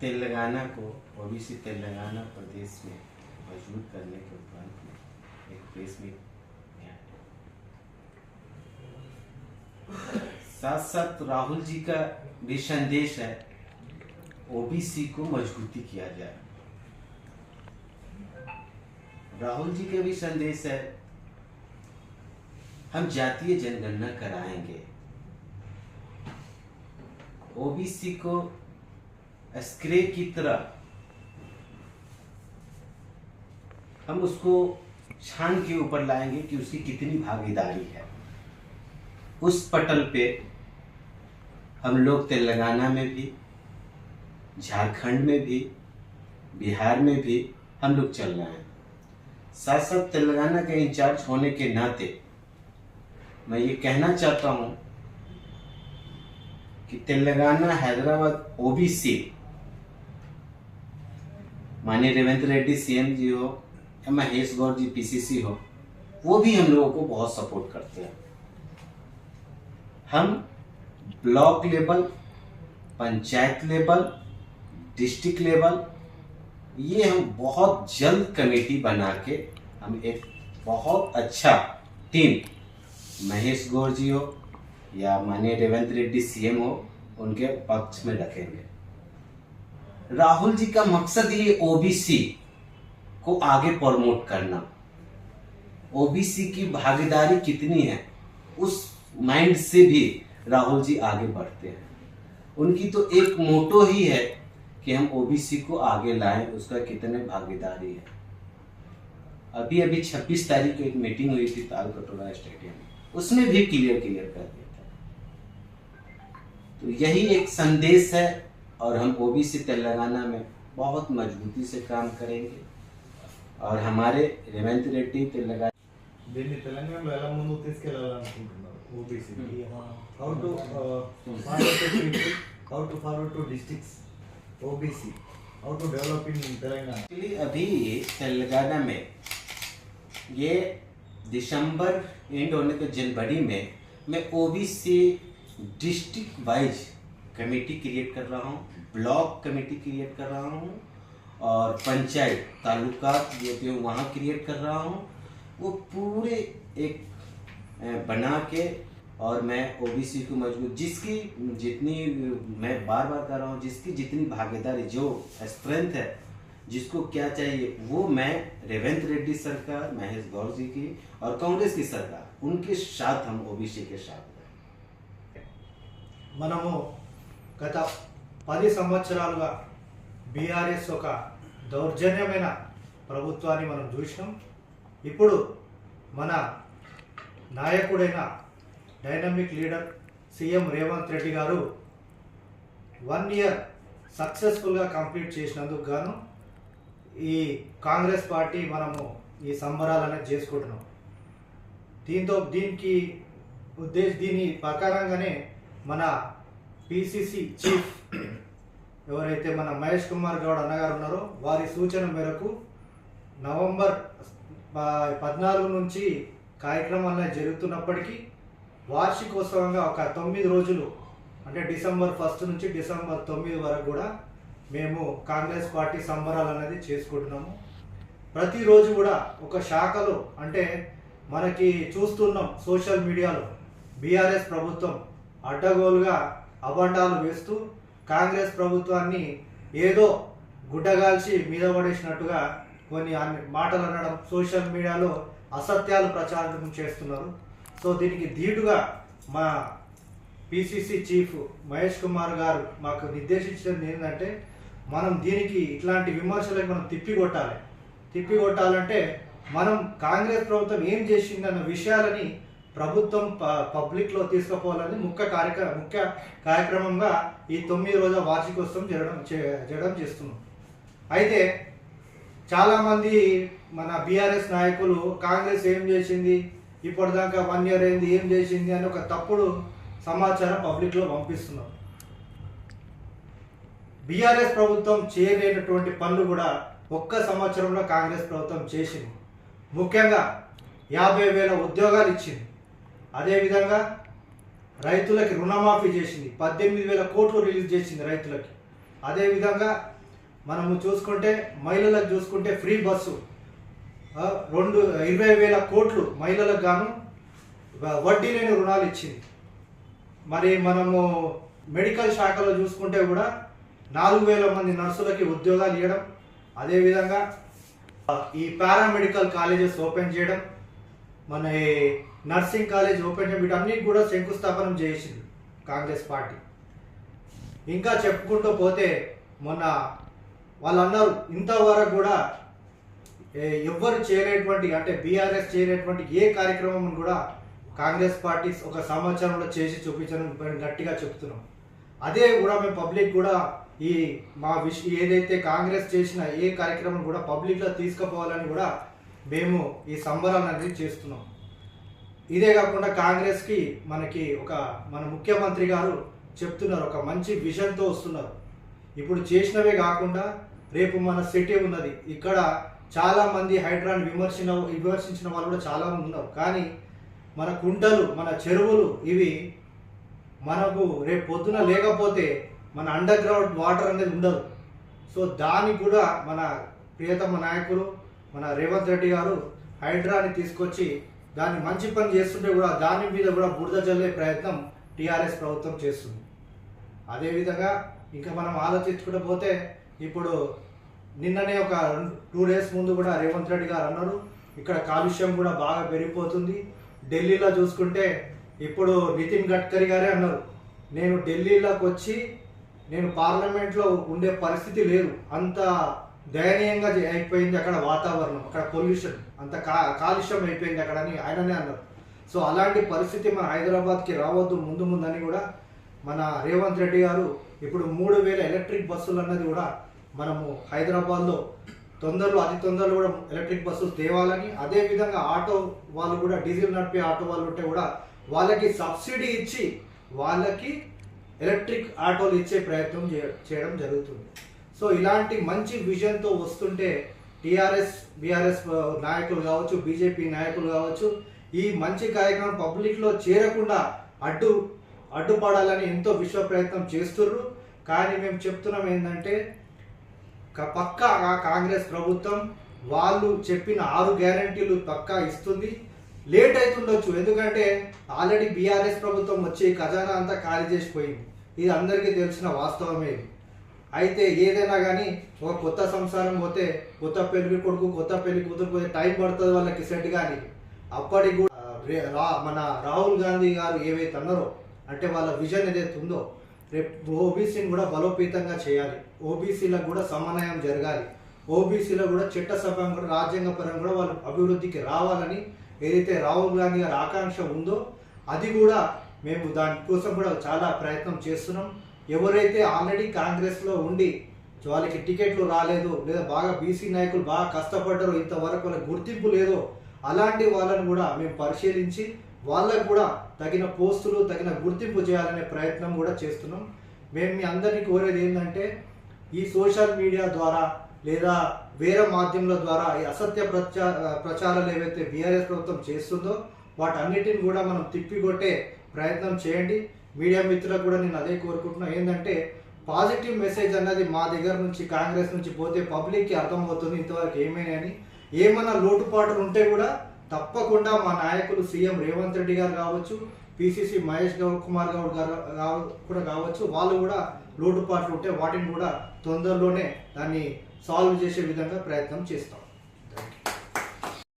तेलंगाना को, ओबीसी तेलंगाना प्रदेश में मज़बूत करने के उपरांत में एक प्रेस मीट साथ साथ राहुल जी का भी संदेश है, ओबीसी को मजबूती किया जाए। राहुल जी का भी संदेश है, हम जातीय जनगणना कराएँगे। ओबीसी को स्क्रे की तरह। हम उसको छान के ऊपर लाएँगे कि उसकी कितनी भागीदारी है। उस पटल पे हम लोग तेलंगाना में भी, झारखंड में भी, बिहार में भी हम लोग चल रहे हैं। साथ साथ तेलंगाना के इंचार्ज होने के नाते मैं ये कहना चाहता हूँ कि तेलंगाना, हैदराबाद, ओबीसी माननीय रेवंत रेड्डी, सीएम जी हो या महेश गौर जी, पीसीसी हो, वो भी हम लोगों को बहुत सपोर्ट करते हैं। हम block level, panchayat level district level, ये हम बहुत जल्द कमेटी बना के हम एक बहुत अच्छा टीम महेश गौर जी हो या माननीय रेवंत रेड्डी, सीएम हो, उनके पक्ष में रखेंगे। राहुल जी का मकसद ये ओबीसी को आगे प्रमोट करना। ओबीसी की भागीदारी कितनी है, उस माइंड से भी राहुल जी आगे बढ़ते हैं। उनकी तो एक मोटो ही है कि हम ओबीसी को आगे लाएँ, उसका कितने भागीदारी है। अभी अभी 26 तारीख को एक मीटिंग हुई थी ताल कटोरा स्टेडियम में। उसमें भी क्लियर क्लियर कर दिया था। तो यही एक संदेश है और हम ओबीसी तेलंगाना में बहुत मजबूती से काम करेंगे और हमारे रेवंत रेड्डी तेलंगाना దీన్ని తెలంగాణలో ఎలా ముందుకు తీసుకెళ్లాలనుకుంటున్నారు OBC how to forward to people how to forward to districts OBC how to develop in Telangana actually अभी तेलंगाना में ये दिसंबर एंड होने के जनवरी में मैं OBC district wise committee create कर रहा हूँ ब्लॉक कमेटी क्रिएट कर रहा हूँ, और पंचायत, तालुका जो वहाँ क्रिएट कर रहा हूँ, वो पूरे एक बना के और मैं ओबीसी को मज़बूत, जिसकी जितनी, मैं बार बार कर रहा हूँ, जिसकी जितनी भागीदारी, जो स्ट्रेंथ है, जिसको क्या चाहिए, वो मैं रेवंत रेड्डी सरकार, महेश गौर जी की और कांग्रेस की सरकार, उनके साथ हम ओबीसी के साथ मनमोह గత పది సంవత్సరాలుగా బీఆర్ఎస్ ఒక దౌర్జన్యమైన ప్రభుత్వాన్ని మనం చూసినాం. ఇప్పుడు మన నాయకుడైన dynamic leader CM Revanth Reddy garu one year సక్సెస్ఫుల్గా కంప్లీట్ చేసినందుకు గాను ఈ కాంగ్రెస్ పార్టీ మనము ఈ సంబరాలనే చేసుకుంటున్నాం. దీంతో దీనికి ఉద్దేశ దీని ప్రకారంగానే మన పిసిసి చీఫ్ ఎవరైతే మన మహేష్ కుమార్ గౌడ్ అన్నగారు ఉన్నారో వారి సూచన మేరకు నవంబర్ ప- పద్నాలుగు నుంచి కార్యక్రమాలు జరుగుతున్నప్పటికీ వార్షికోత్సవంగా ఒక తొమ్మిది రోజులు అంటే డిసెంబర్ ఫస్ట్ నుంచి డిసెంబర్ తొమ్మిది వరకు కూడా మేము కాంగ్రెస్ పార్టీ సంబరాలు అనేది చేసుకుంటున్నాము. ప్రతిరోజు కూడా ఒక శాఖలో అంటే మనకి చూస్తున్నాం సోషల్ మీడియాలో బీఆర్ఎస్ ప్రభుత్వం అడ్డగోలుగా అబండాలు వేస్తూ కాంగ్రెస్ ప్రభుత్వాన్ని ఏదో గుడ్డగాల్చి మీద పడేసినట్టుగా కొన్ని అన్ని మాటలు అనడం సోషల్ మీడియాలో అసత్యాలు ప్రచారం చేస్తున్నారు. సో దీనికి ధీటుగా మా పిసిసి చీఫ్ మహేష్ కుమార్ గారు మాకు నిర్దేశించినది ఏంటంటే మనం దీనికి ఇట్లాంటి విమర్శలకు మనం తిప్పికొట్టాలి. తిప్పికొట్టాలంటే మనం కాంగ్రెస్ ప్రభుత్వం ఏం చేసిందన్న విషయాలని ప్రభుత్వం ప- పబ్లిక్లో తీసుకుపోవాలని ముఖ్య కార్యక్ర ముఖ్య కార్యక్రమంగా ఈ తొమ్మిది రోజుల వార్షికోత్సవం జరగడం చే- జరగడం చేస్తున్నాం. అయితే చాలామంది మన బీఆర్ఎస్ నాయకులు కాంగ్రెస్ ఏం చేసింది? ఇప్పటిదాకా వన్ ఇయర్ అయింది ఏం చేసింది అని ఒక తప్పుడు సమాచారం పబ్లిక్లో పంపిస్తున్నారు బీఆర్ఎస్ ప్రభుత్వం చేయలేనటువంటి పనులు కూడా ఒక్క సంవత్సరంలో కాంగ్రెస్ ప్రభుత్వం చేసింది. ముఖ్యంగా యాభై వేల ఉద్యోగాలు ఇచ్చింది. అదేవిధంగా రైతులకి రుణమాఫీ చేసింది. పద్దెనిమిది వేల కోట్లు రిలీజ్ చేసింది రైతులకి. అదేవిధంగా మనము చూసుకుంటే మహిళలకు చూసుకుంటే ఫ్రీ బస్సు రెండు ఇరవై వేల కోట్లు మహిళలకు గాను వడ్డీ లేని రుణాలు ఇచ్చింది. మరి మనము మెడికల్ శాఖలో చూసుకుంటే కూడా నాలుగు వేల మంది నర్సులకి ఉద్యోగాలు ఇవ్వడం అదేవిధంగా ఈ పారామెడికల్ కాలేజెస్ ఓపెన్ చేయడం మన నర్సింగ్ కాలేజ్ ఓపెన్ వీటన్నిటి కూడా శంకుస్థాపనం చేసింది కాంగ్రెస్ పార్టీ. ఇంకా చెప్పుకుంటూ పోతే మొన్న వాళ్ళు అన్నారు ఇంతవరకు కూడా ఎవ్వరు చేయలేటువంటి అంటే బీఆర్ఎస్ చేయలేటువంటి ఏ కార్యక్రమం కూడా కాంగ్రెస్ పార్టీ ఒక సంవత్సరంలో చేసి చూపించడం మేము గట్టిగా చెప్తున్నాం. అదే కూడా మేము పబ్లిక్ కూడా ఈ మా విష ఏదైతే కాంగ్రెస్ చేసిన ఏ కార్యక్రమం కూడా పబ్లిక్లో తీసుకుపోవాలని కూడా మేము ఈ సంబరాలు అనేది చేస్తున్నాం. ఇదే కాకుండా కాంగ్రెస్కి మనకి ఒక మన ముఖ్యమంత్రి గారు చెప్తున్నారు ఒక మంచి విజన్తో వస్తున్నారు. ఇప్పుడు చేసినవే కాకుండా రేపు మన సిటీ ఉన్నది. ఇక్కడ చాలామంది హైడ్రాన్ విమర్శన విమర్శించిన వాళ్ళు కూడా చాలామంది ఉన్నారు. కానీ మన కుంటలు మన చెరువులు ఇవి మనకు రేపు పొద్దున లేకపోతే మన అండర్ గ్రౌండ్ వాటర్ అనేది ఉండదు. సో దానికి కూడా మన ప్రియతమ నాయకులు మన రేవంత్ రెడ్డి గారు హైడ్రాని తీసుకొచ్చి దాన్ని మంచి పని చేస్తుంటే కూడా దాని మీద కూడా బురద చల్లే ప్రయత్నం టీఆర్ఎస్ ప్రభుత్వం చేస్తుంది. అదేవిధంగా ఇంకా మనం ఆలోచించుకుంటూ పోతే ఇప్పుడు నిన్ననే ఒక టూ డేస్ ముందు కూడా రేవంత్ రెడ్డి గారు అన్నారు ఇక్కడ కాలుష్యం కూడా బాగా పెరిగిపోతుంది. ఢిల్లీలో చూసుకుంటే ఇప్పుడు నితిన్ గడ్కరీ గారే అన్నారు నేను ఢిల్లీలోకి వచ్చి నేను పార్లమెంట్లో ఉండే పరిస్థితి లేదు అంత దయనీయంగా అయిపోయింది అక్కడ వాతావరణం అక్కడ పొల్యూషన్ అంత కా కాలుష్యం అయిపోయింది అక్కడ అని ఆయననే అన్నారు. సో అలాంటి పరిస్థితి మన హైదరాబాద్కి రావద్దు ముందు ముందని కూడా మన రేవంత్ రెడ్డి గారు ఇప్పుడు మూడు వేల ఎలక్ట్రిక్ బస్సులు అన్నది కూడా మనము హైదరాబాద్లో తొందరలో అతి తొందరలో కూడా ఎలక్ట్రిక్ బస్సులు తేవాలని అదే విధంగా ఆటో వాళ్ళు కూడా డీజిల్ నడిపే ఆటో వాళ్ళు ఉంటే కూడా వాళ్ళకి సబ్సిడీ ఇచ్చి వాళ్ళకి ఎలక్ట్రిక్ ఆటోలు ఇచ్చే ప్రయత్నం చేయడం జరుగుతుంది. సో ఇలాంటి మంచి విజన్తో వస్తుంటే టీఆర్ఎస్ బీఆర్ఎస్ నాయకులు కావచ్చు బీజేపీ నాయకులు కావచ్చు ఈ మంచి కార్యక్రమం పబ్లిక్లో చేరకుండా అడ్డు అడ్డుపడాలని ఎంతో విశ్వ ప్రయత్నం చేస్తుర్రు. కానీ మేము చెప్తున్నాం ఏంటంటే పక్కా కాంగ్రెస్ ప్రభుత్వం వాళ్ళు చెప్పిన ఆరు గ్యారంటీలు పక్కా ఇస్తుంది. లేట్ అవుతుండొచ్చు ఎందుకంటే ఆల్రెడీ బీఆర్ఎస్ ప్రభుత్వం వచ్చి ఖజానా అంతా ఖాళీ చేసిపోయింది. ఇది అందరికీ తెలిసిన వాస్తవమే ఇది. అయితే ఏదైనా కానీ ఒక కొత్త సంసారం పోతే కొత్త పెళ్ళి కొడుకు కొత్త పెళ్ళి కూతురు పోతే టైం పడుతుంది వాళ్ళకి సెట్ కానీ అప్పటికి కూడా మన రాహుల్ గాంధీ గారు ఏవైతే అన్నారో అంటే వాళ్ళ విజన్ ఏదైతే ఉందో రేపు ఓబీసీని కూడా బలోపేతంగా చేయాలి. ఓబీసీలకు కూడా సమన్వయం జరగాలి. ఓబీసీలో కూడా చట్టసభ్యం కూడా రాజ్యాంగపరంగా కూడా వాళ్ళు అభివృద్ధికి రావాలని ఏదైతే రాహుల్ గాంధీ గారి ఆకాంక్ష ఉందో అది కూడా మేము దానికోసం కూడా చాలా ప్రయత్నం చేస్తున్నాం. ఎవరైతే ఆల్రెడీ కాంగ్రెస్లో ఉండి వాళ్ళకి టికెట్లు రాలేదు లేదా బాగా బీసీ నాయకులు బాగా కష్టపడ్డారు ఇంతవరకు వాళ్ళకి గుర్తింపు లేదో అలాంటి వాళ్ళని కూడా మేము పరిశీలించి వాళ్ళకు కూడా తగిన పోస్టులు తగిన గుర్తింపు చేయాలనే ప్రయత్నం కూడా చేస్తున్నాం. మేము మీ అందరినీ కోరేది ఏంటంటే ఈ సోషల్ మీడియా ద్వారా లేదా వేరే మాధ్యమాల ద్వారా ఈ అసత్య ప్రచా ప్రచారాలు ఏవైతే బీఆర్ఎస్ ప్రభుత్వం చేస్తుందో వాటన్నిటిని కూడా మనం తిప్పికొట్టే ప్రయత్నం చేయండి. మీడియా మిత్రులకు కూడా నేను అదే కోరుకుంటున్నా. ఏంటంటే పాజిటివ్ మెసేజ్ అన్నది మా దగ్గర నుంచి కాంగ్రెస్ నుంచి పోతే పబ్లిక్కి అర్థమవుతుంది ఇంతవరకు ఏమైనా అని. ఏమైనా లోటుపాట్లు ఉంటే కూడా తప్పకుండా మా నాయకులు సీఎం రేవంత్ రెడ్డి గారు కావచ్చు పిసిసి మహేష్ గౌడ్ కుమార్ గౌడ్ గారు కూడా కావచ్చు వాళ్ళు కూడా లోటుపాట్లు ఉంటే వాటిని కూడా తొందరలోనే దాన్ని సాల్వ్ చేసే విధంగా ప్రయత్నం చేస్తాం.